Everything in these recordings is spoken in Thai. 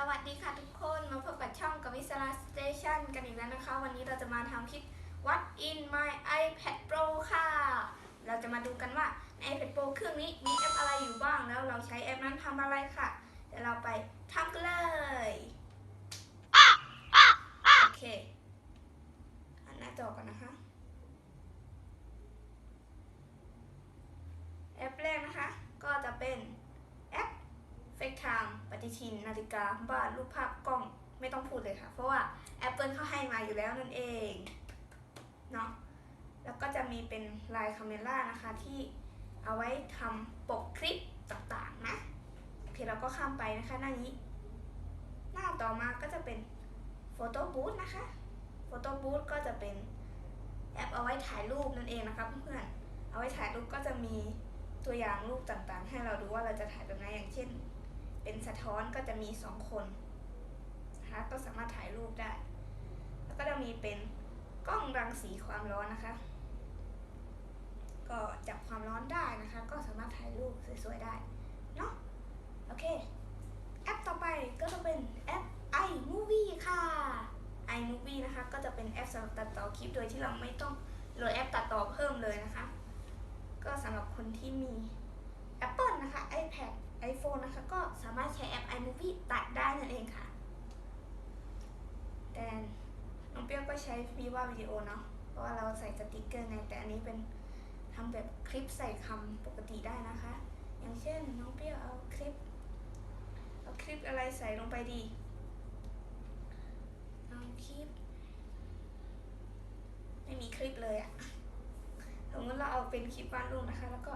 สวัสดีค่ะทุกคนมาพบกับช่องกับวิศราสเตชันกันอีกแล้วนะคะ วันนี้เราจะมาทำคลิป What in my iPad Pro ค่ะ เราจะมาดูกันว่าใน iPad Pro เครื่องนี้มีแอปอะไรอยู่บ้าง แล้วเราใช้แอปนั้นทำอะไรค่ะ เดี๋ยวเราไปทำกันเลยโอเคอันหน้าจอก่อนนะคะ แอปแรกนะคะ ก็จะเป็นแอป เฟกไทม์ป ฏิทินนาฬิกาบ้านรูปภาพกล้องไม่ต้องพูดเลยค่ะ เพราะว่า Apple เขาให้มาอยู่แล้วนั่นเองเนาะแล้วก็จะมีเป็นไลน์คาเมล่านะคะที่เอาไว้ทำปกคลิปต่างๆนะโอเคเราก็ข้ามไปนะคะหน้านี้ หน้าต่อมาก็จะเป็นโฟโต้บูธนะคะโฟโต้บูธก็จะเป็นแอปเอาไว้ถ่ายรูปนั่นเองนะคะเพื่อนๆเอาไว้ถ่ายรูปก็จะมีตัวอย่างรูปต่างๆ ให้เราดูว่าเราจะถ่ายแบบไหนอย่างเช่น เป็นสะท้อนก็จะมีสองคนนะคะก็สามารถถ่ายรูปได้ แล้วก็จะมีเป็นกล้องรังสีความร้อนนะคะ ก็จับความร้อนได้นะคะ ก็สามารถถ่ายรูปสวยๆได้เนาะโอเค แอปต่อไปก็จะเป็นแอป iMovie ค่ะ iMovie นะคะ ก็จะเป็นแอปสำหรับตัดต่อคลิปโดยที่เราไม่ต้องโหลดแอปตัดต่อเพิ่มเลยนะคะ ก็สำหรับคนที่มี Apple นะคะ iPad iPhone นะคะ ก็สามารถใช้แอป iMovie ตัดได้นั่นเองค่ะ แต่น้องเปรี้ยวก็ใช้ Viva Video เนาะ เพราะว่าเราใส่สติกเกอร์ไง แต่อันนี้เป็นทำแบบคลิปใส่คำปกติได้นะคะ อย่างเช่นน้องเปรี้ยวเอาคลิป เอาคลิปอะไรใส่ลงไปดี เอาคลิป ไม่มีคลิปเลยอะสมมติเราเอาเป็นคลิปวาดรูปนะคะ แล้วก็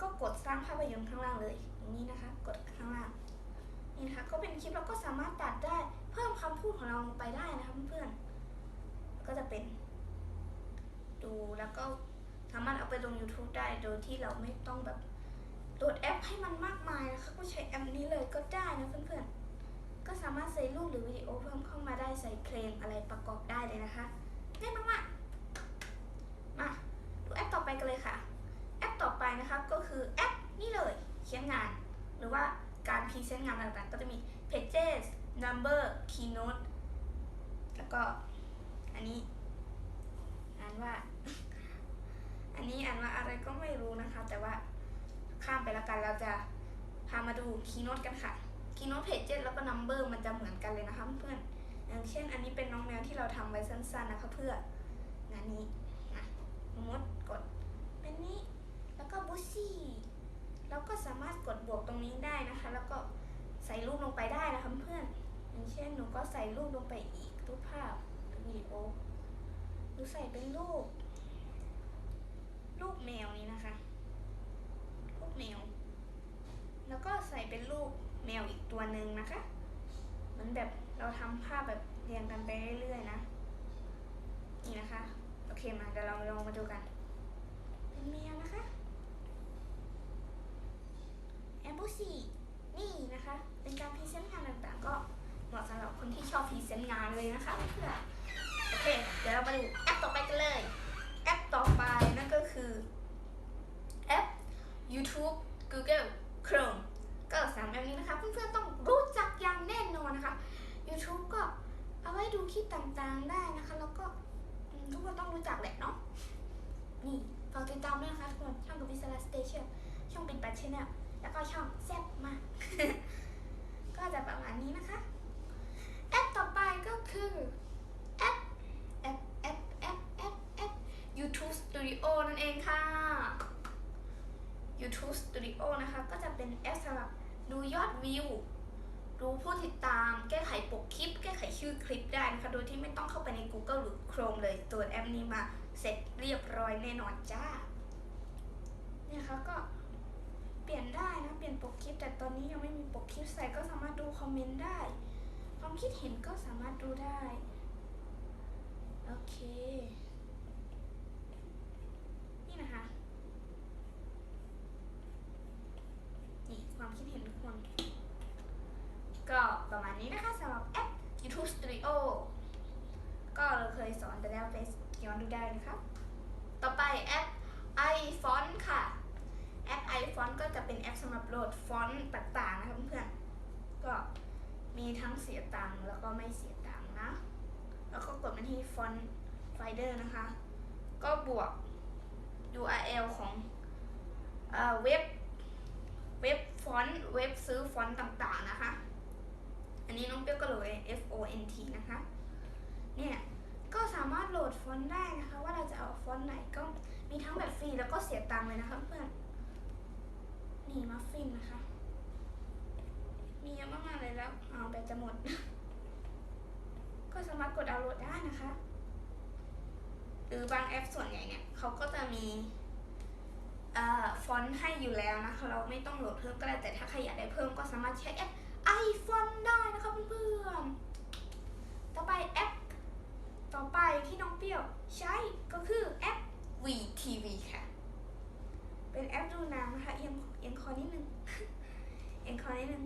ก็กดสร้างภาพยนตร์ข้างล่างเลยอย่างนี้นะคะ กดข้างล่างนี่นะคะก็เป็นคลิปแล้วก็สามารถตัดได้เพิ่มคำพูดของเราลงไปได้นะคะเพื่อนๆก็จะเป็น ดูแล้วก็สามารถเอาไปลง YouTube ได้โดยที่เราไม่ต้องแบบโหลดแอปให้มันมากมายนะคะก็ใช้แอปนี้เลยก็ได้นะเพื่อนๆ ก็สามารถใส่รูปหรือวิดีโอเพิ่มเข้ามาได้ใส่เพลงอะไรประกอบได้เลยนะคะง่ายมากๆมาดูแอปต่อไปกันเลยค่ะ แอปต่อไปนะ คือแอปนี่เลยเขียนงาน หรือว่าการพรีเซนต์งานต่างๆ ก็จะมี Pages Number Keynote แล้วก็อันนี้อ่านว่า อันนี้อ่านว่าอะไรก็ไม่รู้นะคะ แต่ว่าข้ามไปแล้วกันเราจะพามาดู Keynote กันค่ะ Keynote Pages แล้วก็ Number มันจะเหมือนกันเลยนะคะเพื่อนอย่างเช่นอันนี้เป็นน้องแมวที่เราทำไว้สั้นๆนะคะเพื่องานนี้นะสมมติกดเป็นนี้ แล้วก็บูซี่แล้วก็สามารถกดบวกตรงนี้ได้นะคะ แล้วก็ใส่รูปลงไปได้นะคะเพื่อน อย่างเช่นหนูก็ใส่รูปลงไปอีกรูปภาพหรือวิดีโอหรือใส่เป็นรูป รูปแมวนี้นะคะ รูปแมว แล้วก็ใส่เป็นรูปแมวอีกตัวหนึ่งนะคะเหมือนแบบเราทำภาพแบบเรียงกันไปเรื่อยๆนะ นี่นะคะ โอเคมาเดี๋ยวเราลองมาดูกัน เป็นแมวนะคะ แอมบูซี่นี่นะคะ เป็นการพรีเซนต์งานต่างๆ ก็เหมาะสำหรับคนที่ชอบพรีเซนต์งานเลยนะคะเพื่อโอเคเดี๋ยวเรามาดูแอปต่อไปกันเลย แอปต่อไปนั่นก็คือแอป YouTube Google Chrome ก็สามแอปนี้นะคะ เพื่อนๆต้องรู้จักอย่างแน่นอนนะคะ YouTube ก็เอาไว้ดูคลิปต่างๆได้นะคะ แล้วก็ทุกคนต้องรู้จักแหละเนาะนี่ฝากติดตามด้วยนะคะทุกคนช่องกับวิสลาสเตชันช่องป็นปัดชแนล แล้วก็ช่องแซ่บมาก ก็จะประมาณนี้นะคะ แอปต่อไปก็คือแอปแอปแอปแอปแอปแอป YouTube Studio นั่นเองค่ะ YouTube Studio นะคะ ก็จะเป็นแอปสำหรับดูยอดวิวรู้ผู้ติดตามแก้ไขปกคลิป แก้ไขชื่อคลิปได้นะคะ โดยที่ไม่ต้องเข้าไปใน Google หรือ Chrome เลย ตัวแอปนี้มาเสร็จเรียบร้อยแน่นอนจ้า เนี่ยค่ะก็ เปลี่ยนได้นะ เปลี่ยนปกคลิป แต่ตอนนี้ยังไม่มีปกคลิปใส่ก็สามารถดูคอมเมนต์ได้ ความคิดเห็นก็สามารถดูได้ โอเค นี่นะคะ นี่ความคิดเห็นทุกคน ก็ประมาณนี้นะคะสำหรับแอป YouTube Studio ก็เราเคยสอนไปแล้วไปย้อนดูได้นะคะ ต่อไปแอป iFont ค่ะ แอป iFont ก็จะเป็นแอปสำหรับโหลดฟอนต์ต่างๆนะคะเพื่อนๆทั้งเสียตังค์แล้วก็ไม่เสียตังค์นะ แล้วก็กดมาที่ font finder นะคะ ก็บวก URL ของเอเว็บเว็บฟอนต์เว็บซื้อฟอนต์ต่างๆนะคะ อันนี้น้องเปี้ยวก็โหลด F O N T นะคะ เนี่ย ก็สามารถโหลดฟอนต์ได้นะคะ ว่าเราจะเอาฟอนต์ไหนก็มีทั้งแบบฟรีแล้วก็เสียตังค์เลยนะคะเพื่อน นี่มัฟฟินนะคะ มีเยอะมากๆเลยแล้วเอาแบตจะหมด ก็สามารถกดดาวน์โหลดได้นะคะ หรือบางแอปส่วนใหญ่เนี่ยเขาก็จะมีอ่อฟอนต์ให้อยู่แล้วนะคะ เราไม่ต้องโหลดเพิ่มก็ได้แต่ถ้าใครอยากได้เพิ่มก็สามารถใช้แอป iPhone ได้นะคะเพื่อนๆต่อไปแอป ต่อไปที่น้องเปรี้ยวใช้ก็คือแอป VTV ค่ะ เป็นแอปดูหนังนะคะเอียงเอียงคอนิดนึง เอียงคอนิดนึง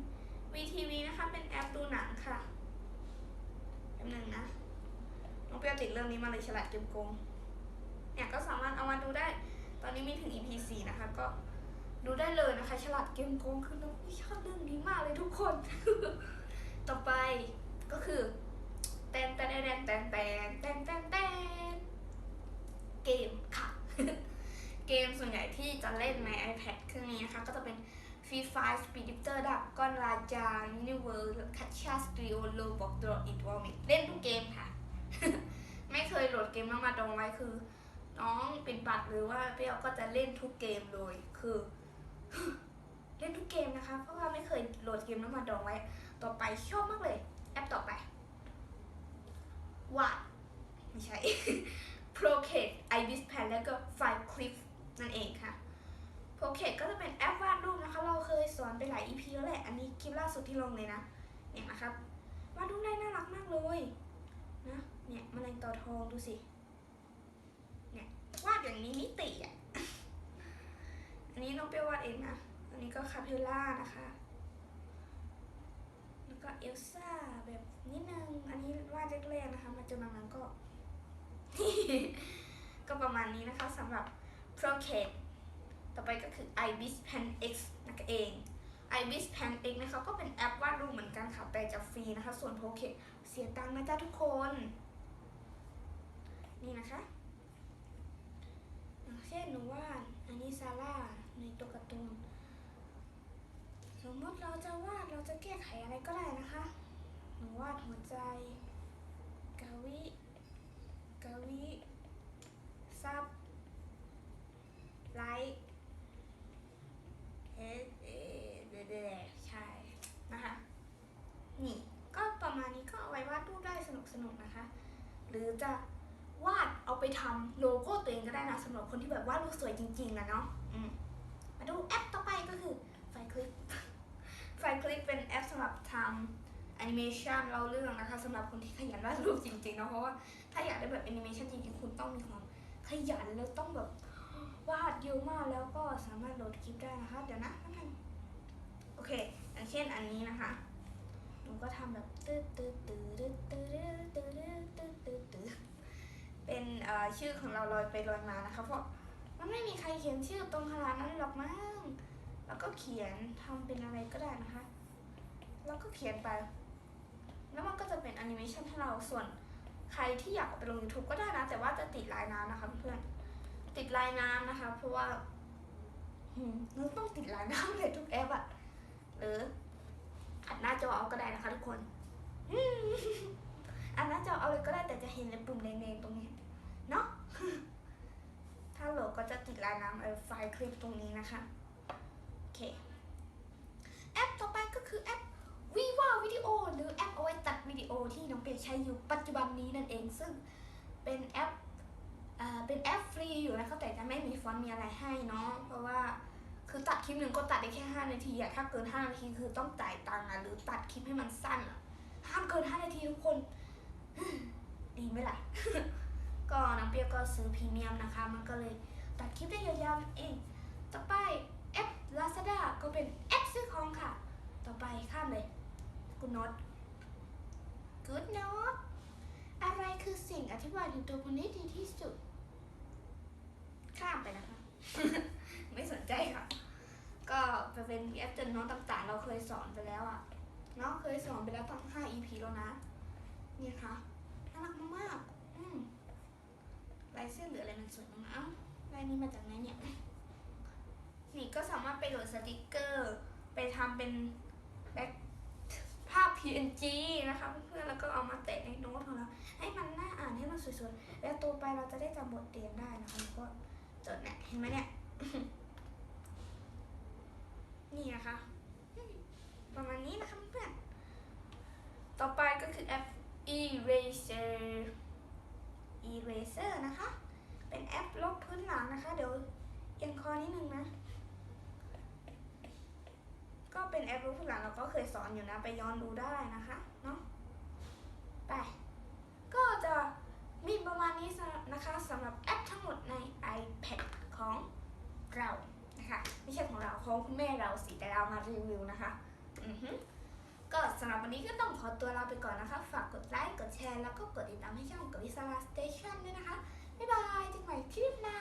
VTV นะคะเป็นแอปดูหนังค่ะแป๊บนึงนะน้องเปียวติดเรื่องนี้มาเลยฉลาดเกมโกงเนี่ยก็สามารถเอามาดูได้ ตอนนี้มีถึง EP 4นะคะ ก็ดูได้เลยนะคะ ฉลาดเกมโกงคือน้องชอบเรื่องนี้มากเลยทุกคน ต่อไปก็คือแตนแตนแตนแตนแตนแตนแตนแตนเกมค่ะ เกมส่วนใหญ่ที่จะเล่นใน iPad เครื่องนี้นะคะ ก็จะเป็น Free Fire Speed Drifter ดับก้อนราจา Universe Catcha Studio Roblox Draw It w a r m i เล่นทุกเกมค่ะ ไม่เคยโหลดเกมแล้วมาดองไว้คือ น้องปิดบัตรหรือว่าเปรี้ยวก็จะเล่นทุกเกมเลยคือ เล่นทุกเกมนะคะ เพราะว่าไม่เคยโหลดเกมแล้วมาดองไว้ ต่อไปชอบมากเลย แอปต่อไปวาดไม่ใช่ Procate Ibis Pen แล้วก็ File Clip นั่นเองค่ะ Procreate ก็จะเป็นแอปวาดรูปนะคะ เราเคยสอนไปหลาย EP แล้วแหละ อันนี้คลิปล่าสุดที่ลงเลยนะ เนี่ยนะครับ วาดรูปได้น่ารักมากเลยนะ เนี่ยแมลงต่อทองดูสิ เนี่ยวาดอย่างนี้มิติอะ อันนี้น้องเปียววาดเองนะ อันนี้ก็คาเพลล่านะคะ แล้วก็เอลซ่าแบบนิดนึง อันนี้วาดแรกๆนะคะ มาจนหลังๆก็ ก็ประมาณนี้นะคะสำหรับ Procreate ต่อไปก็คือ Ibis Pen X นั่นเอง Ibis Pen X นะคะก็เป็นแอปวาดรูปเหมือนกันค่ะแต่จะฟรีนะคะ ส่วน Procreate เสียตังค์นะจ๊ะทุกคน นี่นะคะอย่างเช่นหนูวาดอันนี้ซาร่าในตัวการ์ตูนสมมติเราจะวาดเราจะแก้ไขอะไรก็ได้นะคะ หนูวาดหัวใจ กาวิกาวิซับไลท์เอสเอเดเดใช่ นะคะ นี่ ก็ประมาณนี้ก็เอาไว้วาดรูปได้ส นุกนะคะ หรือจะวาดเอาไปทำโลโก้ตัวเองก็ได้นะสำหรับคนที่แบบวาดรูปสวยจริงๆนะเนาะมมาดูแอปต่อไปก็คือไฟคลิปไฟคลิปเป็นแอปสำหรับทำแอนิเมชันเล่าเรื่องนะคะสำหรับคนที่ขยันวาดรูปจริงๆเนาะเพราะว่าถ้าอยากได้แบบแอนิเมชันจริงๆคุณต้องมีความขยันแล้วต้องแบบวาดเยอะมากแล้วก็สามารถโหลดคลิปได้นะคะ เดี๋ยวนะแป๊บนึงโอเคอย่างเช่นอันนี้นะคะ นูก็ทำแบบตืดตืดตืดตืดตืดตืดตืดตืดตืดเป็นเอ่อชื่อของเราลอยไปลอยมานะคะเพราะมันไม่มีใครเขียนชื่อตรงขนาดนั้นหรอกมั้งแล้วก็เขียนทำเป็นอะไรก็ได้นะคะ แล้วก็เขียนไป แล้วมันก็จะเป็นแอนิเมชันให้เราส่วนใครที่อยากไปลง YouTube ก็ได้นะ แต่ว่าจะติดลายน้ำนะคะเพื่อนติดลายน้ำนะคะ เพราะว่าหนึกต้องติดลายน้ำเลยทุกแอปอะหรือ อัดหน้าจอเอาก็ได้นะคะทุกคนอืมอัดหน้าจอเอาเลยก็ได้แต่จะเห็นในปุ่มแดงๆตรงนี้เนาะถ้าโหลดก็จะติดลายน้ำไฟล์คลิปตรงนี้นะคะโอเคแอปต่อไปก็คือแอป Viva Video หรือแอปเอาไว้ตัดวิดีโอที่น้องเปียใช้อยู่ปัจจุบันนี้นั่นเองซึ่งเป็นแอปอ่าเป็นแอปฟรีอยู่นะคะแต่จะไม่มีฟอนต์มีอะไรให้เนาะเพราะว่า คือตัดคลิปหนึ่งก็ตัดได้แค่5นาทีอะถ้าเกิน5นาทีคือต้องจ่ายตังค์อะหรือตัดคลิปให้มันสั้นอะห้ามเกิน5นาทีทุกคน ดีไหมล่ะ ก็น้ำเปรี้ยวก็ซื้อพรีเมียมนะคะ มันก็เลยตัดคลิปได้ยาวๆเอง ต่อไปแอป Lazada ก็เป็นแอปซื้อของค่ะ ต่อไปข้ามเลย Good Note Good Note อะไรคือสิ่งอธิบายถึงตัวคุณได้ดีที่สุด ข้ามไปนะคะ ไม่สนใจค่ะ ก็จะเป็นแอปจนน้องต่างๆ เราเคยสอนไปแล้วอะเนาะเคยสอนไปแล้วตั้ง 5 EP แล้วนะ นี่ค่ะน่ารักมากๆอืมลายเส้นหรืออะไรมันสวยมากเอ้าลายนี้มาจากไหนเนี่ยนี่ก็สามารถไปโหลดสติกเกอร์ ไปทำเป็นแบ็คภาพ PNG นะคะเพื่อนๆแล้วก็เอามาแตะในโน้ตของเราให้มันน่าอ่านให้มันสวยๆ แล้วโตไปเราจะได้จำบทเรียนได้นะคะก็จดเนี่ยเห็นไหมเนี่ย นี่นะคะประมาณนี้นะคะเพื่อนต่อไปก็คือแอป Eraser Eraser นะคะ เป็นแอปลบพื้นหลังนะคะ เดี๋ยวเอียงคอนิดนึงนะ ก็เป็นแอปลบพื้นหลังเราก็เคยสอนอยู่นะ ไปย้อนดูได้นะคะ เนาะไป ก็จะมีประมาณนี้สำหรับนะคะสำหรับแอปทั้งหมดใน iPad ของเรานะคะ ไม่ใช่ ของคุณแม่เราสิแต่เรามารีวิวนะคะก็สำหรับวันนี้ก็ต้องขอตัวลาไปก่อนนะคะ ฝากกดไลค์กดแชร์แล้วก็กดติดตามให้ช่องกวิศราสเตชันด้วยนะคะ บ๊ายบายเจอกันใหม่คลิปหน้า